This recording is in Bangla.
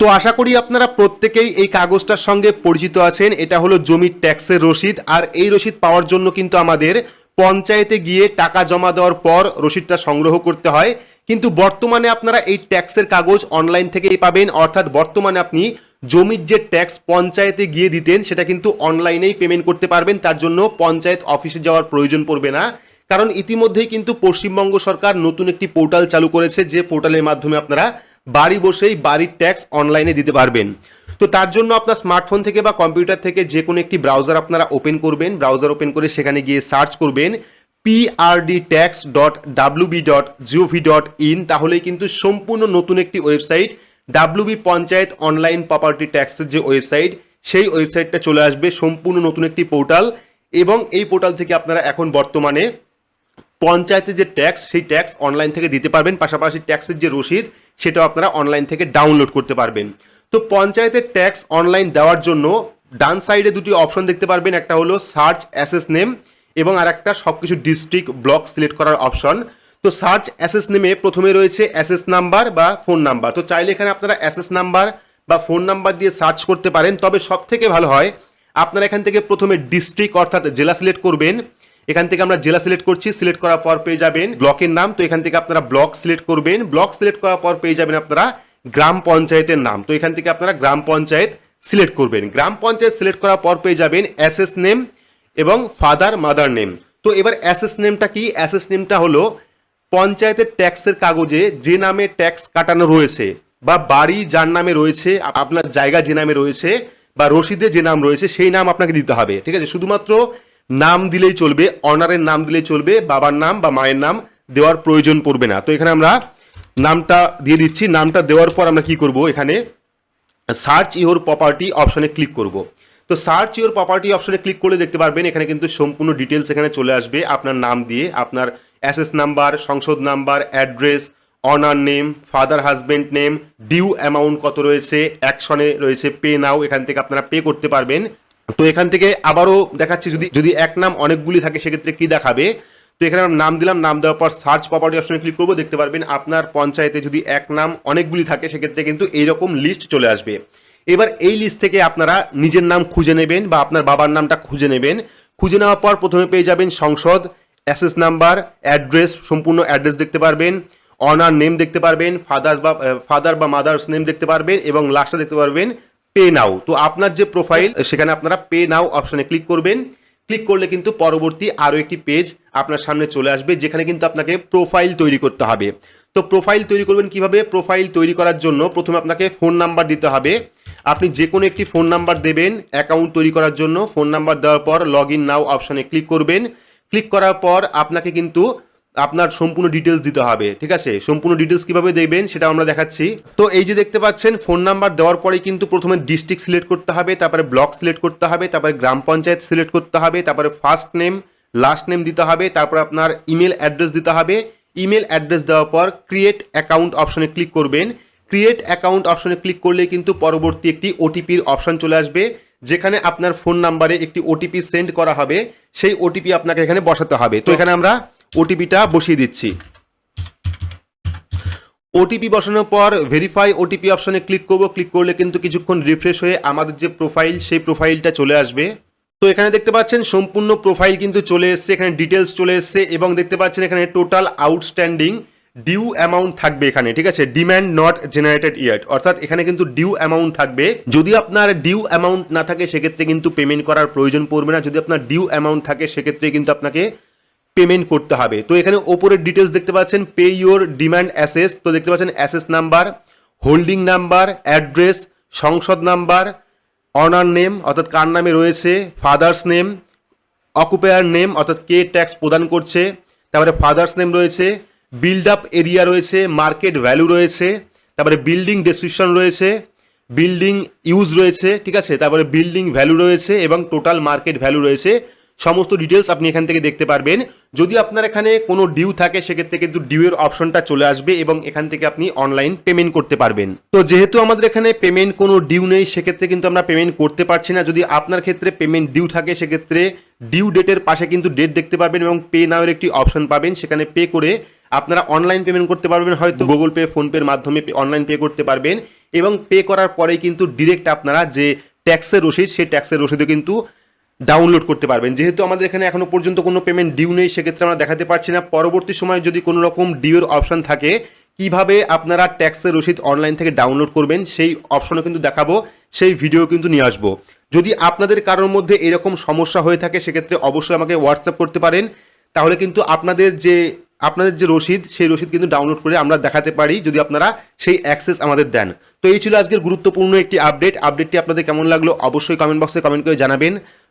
তো আশা করি আপনারা প্রত্যেকেই এই কাগজটার সঙ্গে পরিচিত আছেন। এটা হলো জমির ট্যাক্সের রসিদ, আর এই রসিদ পাওয়ার জন্য কিন্তু আমাদের পঞ্চায়েতে গিয়ে টাকা জমা দেওয়ার পর রসিদটা সংগ্রহ করতে হয়। কিন্তু বর্তমানে আপনারা এই ট্যাক্সের কাগজ অনলাইন থেকেই পাবেন, অর্থাৎ বর্তমানে আপনি জমির যে ট্যাক্স পঞ্চায়েতে গিয়ে দিতেন, সেটা কিন্তু অনলাইনেই পেমেন্ট করতে পারবেন। তার জন্য পঞ্চায়েত অফিসে যাওয়ার প্রয়োজন পড়বে না। কারণ ইতিমধ্যেই কিন্তু পশ্চিমবঙ্গ সরকার নতুন একটি পোর্টাল চালু করেছে, যে পোর্টালের মাধ্যমে আপনারা বাড়ি বসেই বাড়ির ট্যাক্স অনলাইনে দিতে পারবেন। তো তার জন্য আপনার স্মার্টফোন থেকে বা কম্পিউটার থেকে যে কোনো একটি ব্রাউজার আপনারা ওপেন করবেন ব্রাউজার ওপেন করে সেখানে গিয়ে সার্চ করবেন PRD tax dot WB dot GOV dot in তাহলেই কিন্তু সম্পূর্ণ নতুন একটি website WB panchayat online property ট্যাক্সের যে ওয়েবসাইট সেই ওয়েবসাইটটা চলে আসবে, সম্পূর্ণ নতুন একটি পোর্টাল এবং এই পোর্টাল থেকে আপনারা এখন বর্তমানে পঞ্চায়েতে যে ট্যাক্স সেই ট্যাক্স অনলাইন থেকে দিতে পারবেন। পাশাপাশি ট্যাক্সের যে রসিদ সেটাও আপনারা অনলাইন থেকে ডাউনলোড করতে পারবেন। তো পঞ্চায়েতের ট্যাক্স অনলাইন দেওয়ার জন্য ডান সাইডে দুটি অপশন দেখতে পারবেন। একটা হলো সার্চ অ্যাসেস নেম এবং আর একটা সব কিছু ডিস্ট্রিক্ট ব্লক সিলেক্ট করার অপশন তো সার্চ অ্যাসেস নেমে প্রথমে রয়েছে অ্যাসেস নাম্বার বা ফোন নাম্বার তো চাইলে এখানে আপনারা অ্যাসেস নাম্বার বা ফোন নাম্বার দিয়ে সার্চ করতে পারেন। তবে সব থেকে ভালো হয়, আপনারা এখান থেকে প্রথমে ডিস্ট্রিক্ট অর্থাৎ জেলা সিলেক্ট করবেন। এখান থেকে আমরা জেলা সিলেক্ট করছি সিলেক্ট করার পর পেয়ে যাবেন ব্লকের নাম। তো এখান থেকে আপনারা ব্লক সিলেক্ট করবেন। ব্লক সিলেক্ট করার পর পেয়ে যাবেন আপনারা গ্রাম পঞ্চায়েতের নাম। তো এখান থেকে আপনারা গ্রাম পঞ্চায়েত সিলেক্ট করবেন। গ্রাম পঞ্চায়েত সিলেক্ট করার পর পেয়ে যাবেন অ্যাসেস নেম এবং ফাদার মাদার নেম তো এবার অ্যাসেস নেমটা কি? অ্যাসেস নেমটা হলো পঞ্চায়েতের ট্যাক্সের কাগজে যে নামে ট্যাক্স কাটানো রয়েছে বা বাড়ি, যার নামে রয়েছে, আপনার জায়গা যে নামে রয়েছে বা রসিদে যে নাম রয়েছে, সেই নাম আপনাকে দিতে হবে। ঠিক আছে? শুধুমাত্র নাম দিলেই চলবে, অনারের নাম দিলেই চলবে, বাবার নাম বা মায়ের নাম দেওয়ার প্রয়োজন পড়বে না। তো এখানে আমরা নামটা দিয়ে দিচ্ছি। নামটা দেওয়ার পর আমরা কি করব? এখানে সার্চ ইওর প্রপার্টি অপশনে ক্লিক করব। তো সার্চ ইওর প্রপার্টি অপশনে ক্লিক করলে দেখতে পারবেন, এখানে কিন্তু সম্পূর্ণ ডিটেলস এখানে চলে আসবে আপনার নাম দিয়ে। আপনার অ্যাসেস নাম্বার সংসদ number address owner name father husband name due amount কত রয়েছে অ্যাকশনে রয়েছে পে নাও এখান থেকে আপনারা পে করতে পারবেন। তো এখান থেকে আবারও দেখাচ্ছি যদি যদি এক নাম অনেকগুলি থাকে, সেক্ষেত্রে কি দেখাবে? তো এখানে আমরা নাম দিলাম, নাম দেওয়ার পর সার্চ প্রপার্টি অপশনে ক্লিক করব, দেখতে পারবেন আপনার পঞ্চায়েতে যদি এক নাম অনেকগুলি থাকে, সেক্ষেত্রে কিন্তু এইরকম লিস্ট চলে আসবে। এবার এই লিস্ট থেকে আপনারা নিজের নাম খুঁজে নেবেন বা আপনার বাবার নামটা খুঁজে নেবেন। খুঁজে নেওয়ার পর প্রথমে পেয়ে যাবেন সংসদ অ্যাসেস নাম্বার অ্যাড্রেস সম্পূর্ণ অ্যাড্রেস দেখতে পারবেন। অনার নেম দেখতে পারবেন ফাদার্স বা ফাদার বা মাদার্স নেম দেখতে পারবেন এবং লাস্টটা দেখতে পারবেন পে নাও তো আপনার যে প্রোফাইল সেখানে আপনারা পে নাও অপশনে ক্লিক করবেন। ক্লিক করলে কিন্তু পরবর্তী আরও একটি পেজ আপনার সামনে চলে আসবে, যেখানে কিন্তু আপনাকে প্রোফাইল তৈরি করতে হবে। তো প্রোফাইল তৈরি করবেন কীভাবে? প্রোফাইল তৈরি করার জন্য প্রথমে আপনাকে ফোন নাম্বার দিতে হবে। আপনি যে কোনো একটি ফোন নাম্বার দেবেন অ্যাকাউন্ট তৈরি করার জন্য। ফোন নাম্বার দেওয়ার পর লগ ইন নাও অপশনে ক্লিক করবেন। ক্লিক করার পর আপনাকে কিন্তু আপনার সম্পূর্ণ ডিটেলস দিতে হবে, ঠিক আছে? সম্পূর্ণ ডিটেলস কীভাবে দেবেন সেটা আমরা দেখাচ্ছি। তো এই যে দেখতে পাচ্ছেন ফোন নাম্বার দেওয়ার পরে কিন্তু প্রথমে ডিস্ট্রিক্ট সিলেক্ট করতে হবে, তারপরে ব্লক সিলেক্ট করতে হবে, তারপরে গ্রাম পঞ্চায়েত সিলেক্ট করতে হবে, তারপরে ফার্স্ট নেম লাস্ট নেম দিতে হবে, তারপর আপনার ইমেল অ্যাড্রেস দিতে হবে। ইমেল অ্যাড্রেস দেওয়ার পর ক্রিয়েট অ্যাকাউন্ট অপশনে ক্লিক করবেন। ক্রিয়েট অ্যাকাউন্ট অপশনে ক্লিক করলে কিন্তু পরবর্তী একটি ওটিপির অপশন চলে আসবে, যেখানে আপনার ফোন নাম্বারে একটি ওটিপি সেন্ড করা হবে, সেই ওটিপি আপনাকে এখানে বসাতে হবে। তো এখানে আমরা ওটিপিটা বসিয়ে দিচ্ছি। ওটিপি বসানোর পর ভেরিফাই ওটিপি অপশনে ক্লিক করব। ক্লিক করলে কিন্তু কিছুক্ষণ রিফ্রেশ হয়ে আমাদের যে প্রোফাইল সেই প্রোফাইলটা চলে আসবে। তো এখানে দেখতে পাচ্ছেন সম্পূর্ণ প্রোফাইল কিন্তু চলে এসছে। এখানে ডিটেলস চলে এসছে এবং দেখতে পাচ্ছেন এখানে টোটাল আউটস্ট্যান্ডিং ডিউ অ্যামাউন্ট থাকবে এখানে, ঠিক আছে? ডিম্যান্ড নট জেনারেটেড ইয়ার অর্থাৎ এখানে কিন্তু ডিউ অ্যামাউন্ট থাকবে। যদি আপনার ডিউ অ্যামাউন্ট না থাকে, সেক্ষেত্রে কিন্তু পেমেন্ট করার প্রয়োজন পড়বে না। যদি আপনার ডিউ অ্যামাউন্ট থাকে, সেক্ষেত্রে কিন্তু আপনাকে পেমেন্ট করতে হবে। তো এখানে ওপরের ডিটেলস দেখতে পাচ্ছেন পে ইউর ডিমান্ড অ্যাসেস তো দেখতে পাচ্ছেন assessee number holding number address সংসদ নাম্বার অনার নেম অর্থাৎ কার নামে রয়েছে ফাদার্স নেম অকুপায়ার নেম অর্থাৎ কে ট্যাক্স প্রদান করছে, তারপরে ফাদার্স নেম রয়েছে বিল্ড আপ এরিয়া রয়েছে মার্কেট ভ্যালু রয়েছে, তারপরে বিল্ডিং ডেসক্রিপশন রয়েছে বিল্ডিং ইউজ রয়েছে, ঠিক আছে? তারপরে বিল্ডিং ভ্যালু রয়েছে এবং টোটাল মার্কেট ভ্যালু রয়েছে সমস্ত ডিটেলস আপনি এখান থেকে দেখতে পারবেন। যদি আপনার এখানে কোনো ডিউ থাকে, সেক্ষেত্রে কিন্তু ডিউয়ের অপশনটা চলে আসবে এবং এখান থেকে আপনি অনলাইন পেমেন্ট করতে পারবেন। তো যেহেতু আমাদের এখানে পেমেন্ট কোনো ডিউ নেই, সেক্ষেত্রে কিন্তু আমরা পেমেন্ট করতে পারছি না। যদি আপনার ক্ষেত্রে পেমেন্ট ডিউ থাকে, সেক্ষেত্রে ডিউ ডেটের পাশে কিন্তু ডেট দেখতে পাবেন এবং পে নাওয়ের একটি অপশন পাবেন। সেখানে পে করে আপনারা অনলাইন পেমেন্ট করতে পারবেন। হয়তো গুগল পে ফোনপের মাধ্যমে অনলাইন পে করতে পারবেন। এবং পে করার পরেই কিন্তু ডিরেক্ট আপনারা যে ট্যাক্সের রসিদ, সেই ট্যাক্সের রসিদও কিন্তু ডাউনলোড করতে পারবেন। যেহেতু আমাদের এখানে এখনও পর্যন্ত কোনো পেমেন্ট ডিউ নেই, সেক্ষেত্রে আমরা দেখাতে পারছি না। পরবর্তী সময়ে যদি কোনো রকম ডিউর অপশন থাকে, কীভাবে আপনারা ট্যাক্সের রসিদ অনলাইন থেকে ডাউনলোড করবেন, সেই অপশনও কিন্তু দেখাবো, সেই ভিডিও কিন্তু নিয়ে আসব। যদি আপনাদের কারোর মধ্যে এরকম সমস্যা হয়ে থাকে, সেক্ষেত্রে অবশ্যই আমাকে হোয়াটসঅ্যাপ করতে পারেন। তাহলে কিন্তু আপনাদের যে আপনাদের যে রসিদ, সেই রসিদ কিন্তু ডাউনলোড করে আমরা দেখাতে পারি, যদি আপনারা সেই অ্যাক্সেস আমাদের দেন। তো এই ছিল আজকের গুরুত্বপূর্ণ একটি আপডেট আপডেটটি আপনাদের কেমন লাগল, অবশ্যই কমেন্ট বক্সে কমেন্ট করে জানাবেন।